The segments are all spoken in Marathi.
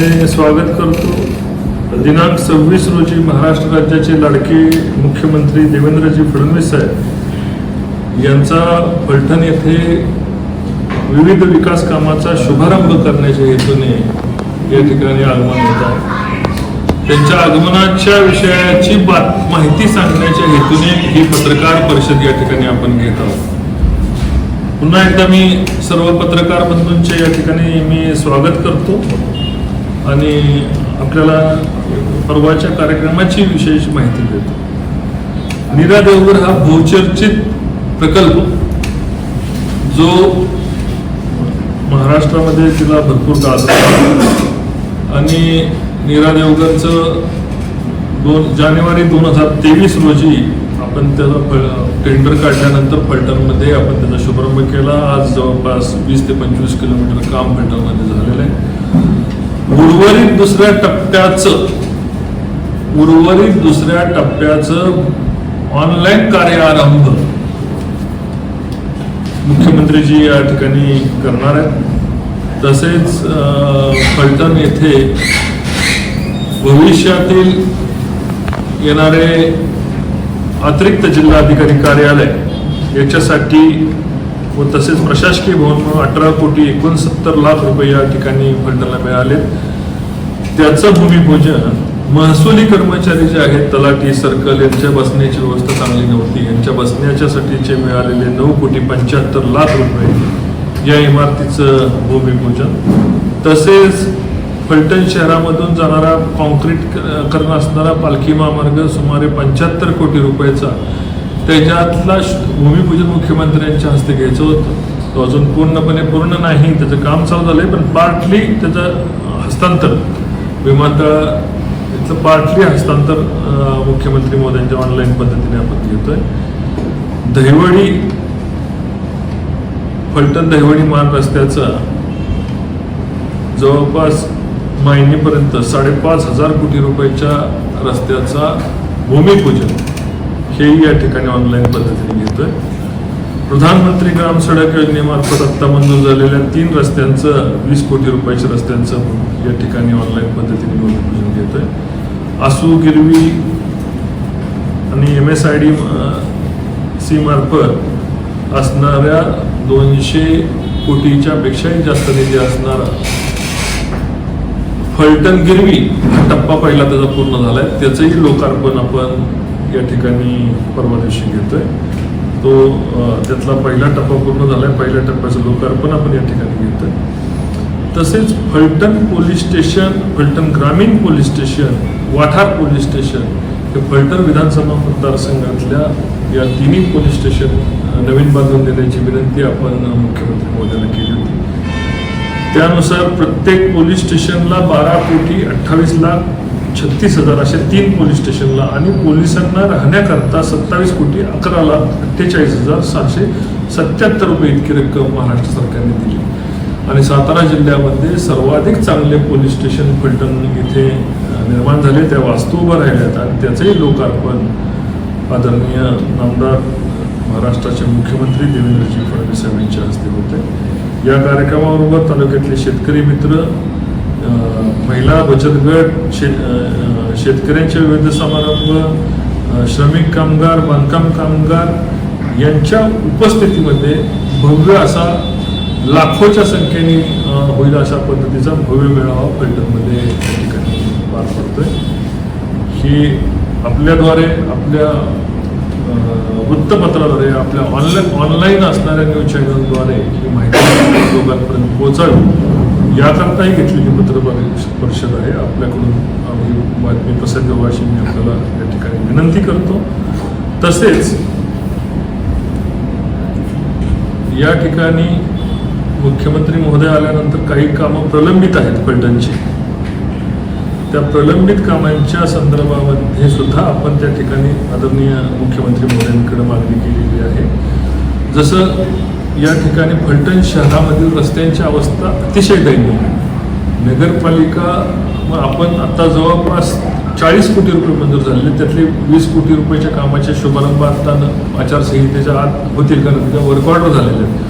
मी स्वागत करतो. दिनांक सव्वीस रोजी महाराष्ट्र राज्याचे लाडके मुख्यमंत्री देवेंद्रजी फडणवीस साहेब यांचा फलटण येथे विविध विकास कामाचा शुभारंभ करण्याच्या हेतूने या ठिकाणी आगमन होत आहे. त्यांच्या आगमनाच्या विषयाची बात माहिती सांगण्याच्या हेतूने ही पत्रकार परिषद या ठिकाणी आपण घेत आहोत. पुन्हा एकदा मी सर्व पत्रकार बंधूंचे या ठिकाणी मी स्वागत करतो. आणि आपल्याला परवाच्या कार्यक्रमाची विशेष माहिती देतो. नीरा देवगर हा बहुचर्चित प्रकल्प जो महाराष्ट्रामध्ये तिला भरपूर गाजला आणि नीरा देवगरचं दोन जानेवारी दोन हजार तेवीस रोजी आपण त्याला फ- टेंडर काढल्यानंतर फलटणमध्ये आपण त्याचा शुभारंभ केला. आज जवळपास वीस ते पंचवीस किलोमीटर काम फलटणमध्ये झालेलं आहे. उर्वरित दुसऱ्या टप्प्याचं उर्वरित दुसऱ्या टप्प्याचं ऑनलाईन कार्यारंभ मुख्यमंत्रीजी या ठिकाणी करणार आहेत. तसेच अं, फलटण येथे भविष्यातील येणारे अतिरिक्त जिल्हाधिकारी कार्यालय याच्यासाठी व तसेच प्रशासकीय भवन म्हणून अठरा कोटी एकोणसत्तर लाख रुपये या ठिकाणी फंडाला मिळाले. त्याचं भूमिपूजन महसुली कर्मचारी जे आहेत तलाठी सर्कल यांच्या बसण्याची व्यवस्था चांगली नव्हती. यांच्या बसण्याच्यासाठीचे मिळालेले नऊ कोटी पंच्याहत्तर लाख रुपये या इमारतीचं भूमिपूजन. तसेच फलटण शहरामधून जाणारा कॉन्क्रीट करणं असणारा पालखी महामार्ग सुमारे पंच्याहत्तर कोटी रुपयाचा त्याच्यातला भूमिपूजन मुख्यमंत्र्यांच्या हस्ते घ्यायचं होतं. तो अजून पूर्णपणे पूर्ण नाही. त्याचं काम चालू झालंय पण पार्टली त्याचं हस्तांतर. विमानतळ इथलं पार्टली हस्तांतर मुख्यमंत्री मोदयांच्या ऑनलाईन पद्धतीने आपण घेतोय. दहिवडी फलटण दहिवडी मार्ग रस्त्याचा जवळपास महिनेपर्यंत साडेपाच हजार कोटी रुपयाच्या रस्त्याचा भूमिपूजन. हेही या ठिकाणी ऑनलाईन पद्धतीने घेतोय प्रधानमंत्री ग्राम सडक योजनेमार्फत आत्ता मंजूर झालेल्या तीन रस्त्यांचं वीस कोटी रुपयाच्या रस्त्यांचं या ठिकाणी ऑनलाईन पद्धतीने भूमिपूजन घेतोय आसू गिरवी आणि M S I D C मार्फत असणाऱ्या दोनशे कोटीच्या पेक्षाही जास्त निधी असणारा. फलटण गिरवी हा टप्पा पहिला त्याचा पूर्ण झालाय. त्याचंही लोकार्पण आपण या ठिकाणी परवानगी घेतोय. तो त्यातला पहिला टप्पा पूर्ण झालाय. पहिल्या टप्प्याचं लोकार्पण आपण या ठिकाणी घेतोय. तसेच फलटण पोलीस स्टेशन फलटण ग्रामीण police station Wathar police station हे फलटण विधानसभा मतदारसंघातल्या या तिन्ही पोलीस स्टेशन नवीन बांधून देण्याची विनंती आपण मुख्यमंत्री मोदींना केली होती. त्यानुसार प्रत्येक पोलीस स्टेशनला बारा कोटी अठ्ठावीस लाख छत्तीस हजार असे तीन पोलीस स्टेशनला आणि पोलिसांना राहण्याकरता सत्तावीस कोटी अकरा लाख अठ्ठेचाळीस हजार सहाशे सत्याहत्तर रुपये इतकी रक्कम महाराष्ट्र सरकारने दिली. आणि सातारा जिल्ह्यामध्ये सर्वाधिक चांगले पोलीस स्टेशन फलटण इथे निर्माण झाले. त्या वास्तू उभं राहिल्यात आणि त्याचंही लोकार्पण आदरणीय आमदार महाराष्ट्राचे मुख्यमंत्री देवेंद्रजी फडणवीस यांच्या हस्ते होते. या कार्यक्रमाबरोबर तालुक्यातले शेतकरी मित्र महिला बचत गट शेत शेतकऱ्यांच्या विविध समारंभ श्रमिक कामगार बांधकाम कामगार यांच्या उपस्थितीमध्ये भव्य असा लाखोच्या संख्येने होईल अशा पद्धतीचा भव्य मेळावा फलटणमध्ये या ठिकाणी पार पडतोय. ही आपल्याद्वारे आपल्या वृत्तपत्राद्वारे आपल्या ऑनलाईन ऑनलाईन असणाऱ्या न्यूज चॅनलद्वारे ही माहिती लोकांपर्यंत पोहोचावी. याकरताही घेतलेली पत्र परिषद आहे. आपल्याकडून आम्ही बातमी प्रसाद अशी मी आपल्याला या ठिकाणी विनंती करतो. तसेच या ठिकाणी मुख्यमंत्री महोदय आल्यानंतर काही कामं प्रलंबित आहेत फलटणची. त्या प्रलंबित कामांच्या संदर्भामध्ये सुद्धा आपण त्या ठिकाणी आदरणीय मुख्यमंत्री महोदयांकडे मागणी केलेली आहे. जसं या ठिकाणी फलटण शहरामधील रस्त्यांची अवस्था अतिशय दयनीय आहे. नगरपालिका मग आपण आता जवळपास चाळीस कोटी रुपये मंजूर झालेले त्यातले वीस कोटी रुपयाच्या कामाचे शुभारंभ आता आचारसंहितेच्या आत होतील कारण त्याच्या वर्क झालेले आहेत.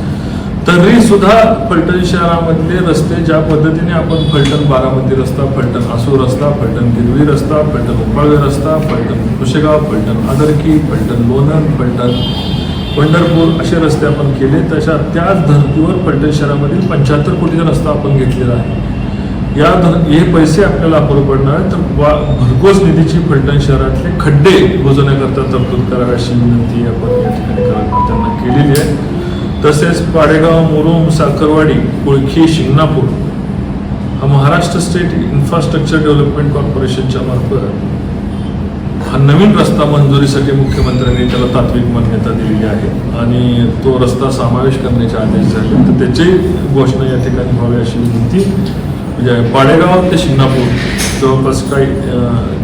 तरी सुद्धा फलटण शहरामधले रस्ते ज्या पद्धतीने आपण फलटण बारामती रस्ता फलटण आसूर रस्ता फलटण गिरवी रस्ता फलटण उपाळवे रस्ता फलटण कुशेगाव फलटण आदरकी फलटण लोणंद फलटण पंढरपूर असे रस्ते आपण केले. तशा त्याच धर्तीवर फलटण शहरामधील पंच्याहत्तर कोटीचा रस्ता आपण घेतलेला आहे. या धर हे पैसे आपल्याला अपुरे पडणार तर वा- भरघोस निधीची फलटण शहरातले खड्डे बुजवण्याकरता तरतूद करावी अशी विनंती आपण या ठिकाणी त्यांना केलेली आहे. तसेच पाडेगाव मुरुम साखरवाडी कुळखी शिंगणापूर हा महाराष्ट्र स्टेट इन्फ्रास्ट्रक्चर डेव्हलपमेंट कॉर्पोरेशनच्या मार्फत हा नवीन रस्ता मंजुरीसाठी मुख्यमंत्र्यांनी त्याला तात्विक मान्यता दिलेली आहे. आणि तो रस्ता समावेश करण्याचे आदेश झाले तर त्याची घोषणा या ठिकाणी व्हावी अशी विनंती. म्हणजे पाडेगाव ते शिंगणापूर जवळपास काही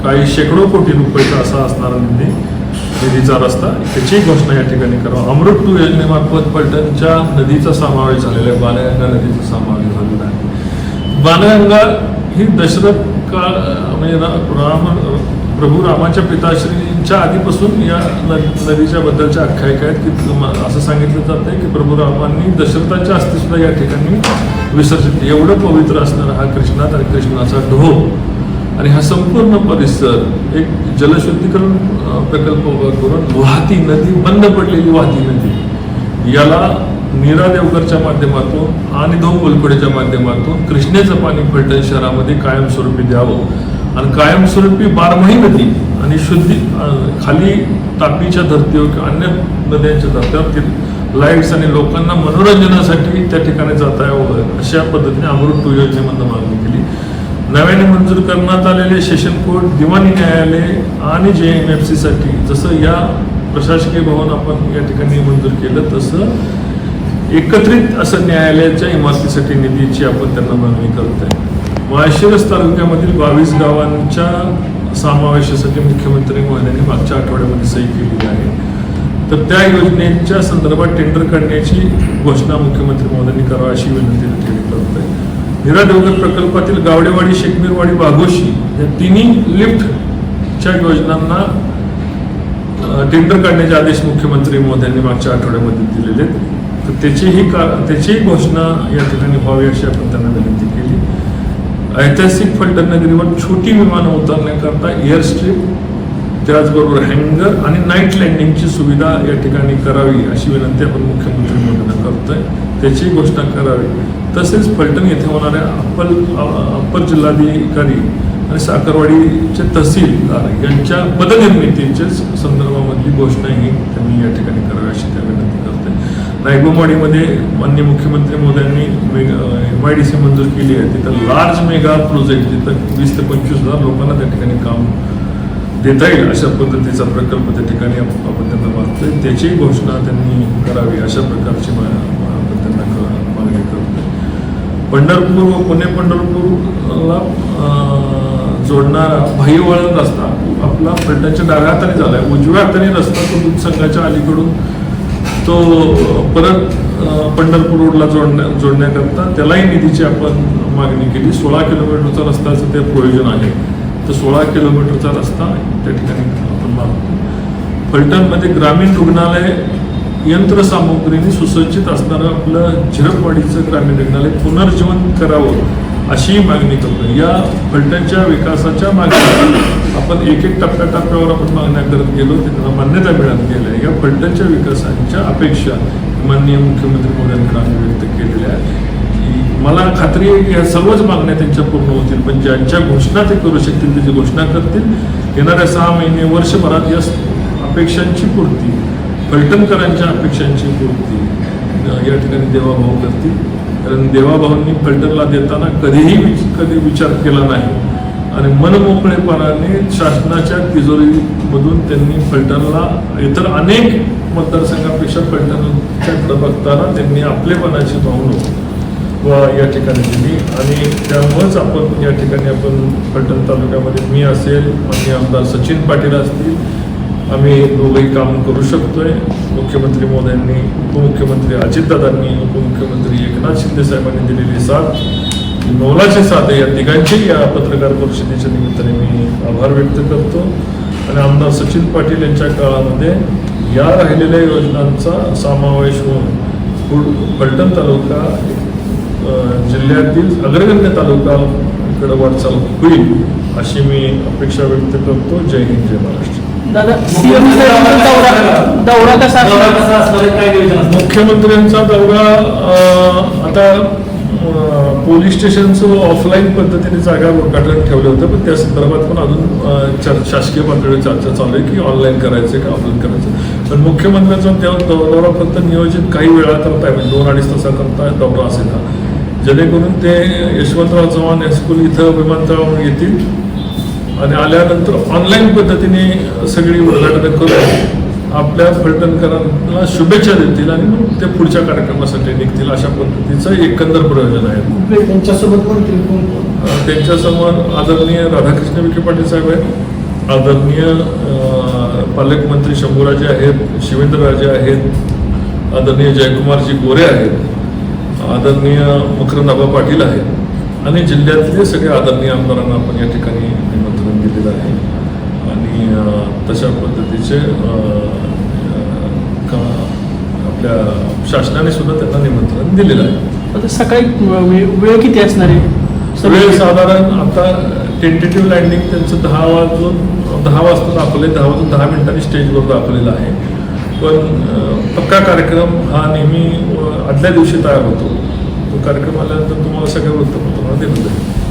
काही शेकडो कोटी रुपयाचा असा असणारा निधी निधीचा रस्ता त्याची घोषणा या ठिकाणी करावा. अमृत टू योजनेमार्फत पलटणच्या नदीचा समावेश झालेला आहे. बालगंगा नदीचा समावेश झालेला आहे. बालगंगा ही दशरथ काळ म्हणजे राम प्रभू रामाच्या पिताश्रींच्या आधीपासून या नदीच्या बद्दलच्या आख्यायिका आहेत की असं सांगितलं जातं की प्रभू रामांनी दशरथाच्या अस्थी सुद्धा या ठिकाणी विसर्जित एवढं पवित्र असणारा हा कृष्णात आणि कृष्णाचा ढोह आणि हा संपूर्ण परिसर एक जलशुद्धीकरण प्रकल्प उभा करून वाहती नदी बंद पडलेली वाहती नदी याला नीरा देवकरच्या माध्यमातून आणि दोन गोलकोडेच्या माध्यमातून कृष्णेचं पाणी फलटण शहरामध्ये कायमस्वरूपी द्यावं. आणि कायमस्वरूपी बारमाही नदी आणि शुद्धी खाली तापीच्या धर्तीवर किंवा अन्य नद्यांच्या धर्तीवर लाईट्स आणि लोकांना मनोरंजनासाठी त्या ठिकाणी जाता यावं अशा पद्धतीने अमृत टू योजनेमधनं मागणी केली. नव्याने मंजूर करण्यात आलेले सेशन कोर्ट दिवाणी न्यायालय आणि जे एम एफ सीसाठी जसं या प्रशासकीय भवन आपण या ठिकाणी मंजूर केलं तसं एकत्रित असं न्यायालयाच्या इमारतीसाठी निधीची आपण त्यांना मागणी करत आहे माळशिरस तालुक्यामधील बावीस गावांच्या समावेशासाठी मुख्यमंत्री महोदयांनी मागच्या आठवड्यामध्ये सही केलेली आहे. तर त्या योजनेच्या संदर्भात टेंडर काढण्याची घोषणा मुख्यमंत्री महोदयांनी करावी अशी विनंती केली करत आहे देवगर प्रकल्पातील गावडेवाडी शेकमीरवाडी बाघोशी या तिन्ही लिफ्टच्या योजनांना टेंडर काढण्याचे आदेश मुख्यमंत्री महोदयांनी मागच्या आठवड्यामध्ये दिलेले आहेत. तर त्याचीही का त्याचीही घोषणा या ठिकाणी व्हावी अशी आपण त्यांना ऐतिहासिक फलटणनगरीवर छोटी विमानं उतरण्याकरता एअर स्ट्रीप त्याचबरोबर हँगर आणि नाईट लँडिंगची सुविधा या ठिकाणी करावी अशी विनंती आपण मुख्यमंत्री मोदींना करतोय. त्याची घोषणा करावी. तसेच फलटण येथे होणाऱ्या अप्पर अप्पर जिल्हाधिकारी आणि साखरवाडीचे तहसीलदार यांच्या पदनिर्मितीच्या संदर्भामधली घोषणाही त्यांनी या ठिकाणी करावी अशी त्या विनंती नायगोवाडीमध्ये माननीय मुख्यमंत्री मोदयांनी एम आय डी सी मंजूर केली आहे. तिथं लार्ज मेगा प्रोजेक्ट जिथं वीस ते पंचवीस हजार लोकांना त्या ठिकाणी काम देता येईल अशा पद्धतीचा प्रकल्प त्या ठिकाणी आपण त्यांना मागतोय त्याची घोषणा त्यांनी करावी अशा प्रकारची आपण त्यांना मागणी करतोय. पंढरपूर व पुणे पंढरपूरला अं, जोडणारा भाईवळण रस्ता आपला फलटणच्या डाव्या हाताने झालाय. उजव्या हाताने रस्ता तो दूध संघाच्या अलीकडून तो परत पंढरपूर रोडला जोडण्या जोडण्याकरता त्यालाही निधीची आपण मागणी केली. सोळा किलोमीटरचा रस्त्याचं ते प्रयोजन आहे. तर सोळा किलोमीटरचा रस्ता त्या ठिकाणी आपण मागतो. फलटणमध्ये ग्रामीण रुग्णालय यंत्रसामुग्रीने सुसज्जित असणारं आपलं झिरपवाडीचं ग्रामीण रुग्णालय पुनर्जीवन करावं अशी मागणी करतो. या फलटणच्या विकासाच्या मागणी आपण एक एक टप्प्या टप्प्यावर आपण मागण्या करत गेलो त्यांना मान्यता मिळत गेल्या या फलटणच्या विकासाच्या अपेक्षा माननीय मुख्यमंत्री मोदयांकडे आम्ही व्यक्त केलेल्या आहेत. की मला खात्री आहे की ह्या सर्वच मागण्या त्यांच्या पूर्ण होतील पण ज्यांच्या घोषणा ते करू शकतील त्याची घोषणा करतील येणाऱ्या सहा महिने वर्षभरात या अपेक्षांची पूर्ती फलटणकरांच्या अपेक्षांची पूर्ती या ठिकाणी देवाभाऊ करतील. कारण देवाभाऊंनी फलटणला देताना कधीही विच- कधी विचार केला नाही. आणि मनमोकळेपणाने शासनाच्या तिजोरीमधून त्यांनी फलटणला इतर अनेक मतदारसंघापेक्षा फलटणच्याकडे बघताना त्यांनी आपलेपणाची भावना व या ठिकाणी दिली. आणि त्यामुळेच आपण या ठिकाणी आपण फलटण तालुक्यामध्ये मी असेल माननीय आमदार सचिन पाटील असतील आम्ही दोघंही काम करू शकतोय. मुख्यमंत्री मोदयांनी उपमुख्यमंत्री अजितदादांनी उपमुख्यमंत्री एकनाथ शिंदे साहेबांनी दिलेली साथ ही साथ आहे या तिघांची या पत्रकार परिषदेच्या निमित्ताने मी आभार व्यक्त करतो. आणि आमदार सचिन पाटील यांच्या काळामध्ये या राहिलेल्या योजनांचा समावेश होऊन पलटण तालुका जिल्ह्यातील अग्रगण्य तालुका इकडे वाटचाल होईल अशी मी अपेक्षा व्यक्त करतो. जय हिंद जय महाराष्ट्र. दौरा कसा मुख्यमंत्र्यांचा दौरा आता पोलीस स्टेशनचं ऑफलाईन पद्धतीने जागा उद्घाटन ठेवलं होतं पण त्या संदर्भात पण अजून चर शासकीय पातळीवर चर्चा चालू आहे की ऑनलाईन करायचं का ऑफलाईन करायचं पण मुख्यमंत्र्यांचा दौ- दौरा फक्त नियोजित काही वेळा करताय म्हणजे दोन अडीच तासाकरता दौरा असेल हा. जेणेकरून ते यशवंतराव चव्हाण हायस्कूल इथं विमानतळावर येतील आणि आल्यानंतर ऑनलाईन पद्धतीने सगळी उद्घाटन करून आपल्या फलटणकरांना शुभेच्छा देतील आणि मग ते पुढच्या कार्यक्रमासाठी निघतील अशा पद्धतीचं एकंदर प्रयोजन आहे. त्यांच्यासोबत त्यांच्यासमोर आदरणीय राधाकृष्ण विखे पाटील साहेब आहेत. आदरणीय पालकमंत्री शंभूराजे आहेत शिवेंद्रराजे आहेत. आदरणीय जयकुमारजी गोरे आहेत. आदरणीय मकरंदाबा पाटील आहेत. आणि जिल्ह्यातले सगळे आदरणीय आमदारांना आपण या ठिकाणी दिलेलं आहे. आणि तशा पद्धतीचे का- आपल्या शासनाने सुद्धा त्यांना निमंत्रण दिलेलं आहे. आता सकाळी वेळ वेळ किती असणार आहे? वेळ साधारण आता टेंटेटिव्ह लँडिंग त्यांचं दहा वाजून दहा वाजता दाखवले दहा वाजून दहा मिनिटांनी स्टेजवर दाखवलेलं आहे. पण पक्का कार्यक्रम हा नेहमी आदल्या दिवशी तयार होतो. तो कार्यक्रम आल्यानंतर तुम्हाला सगळ्या वृत्तपत्रांना दिलं जाईल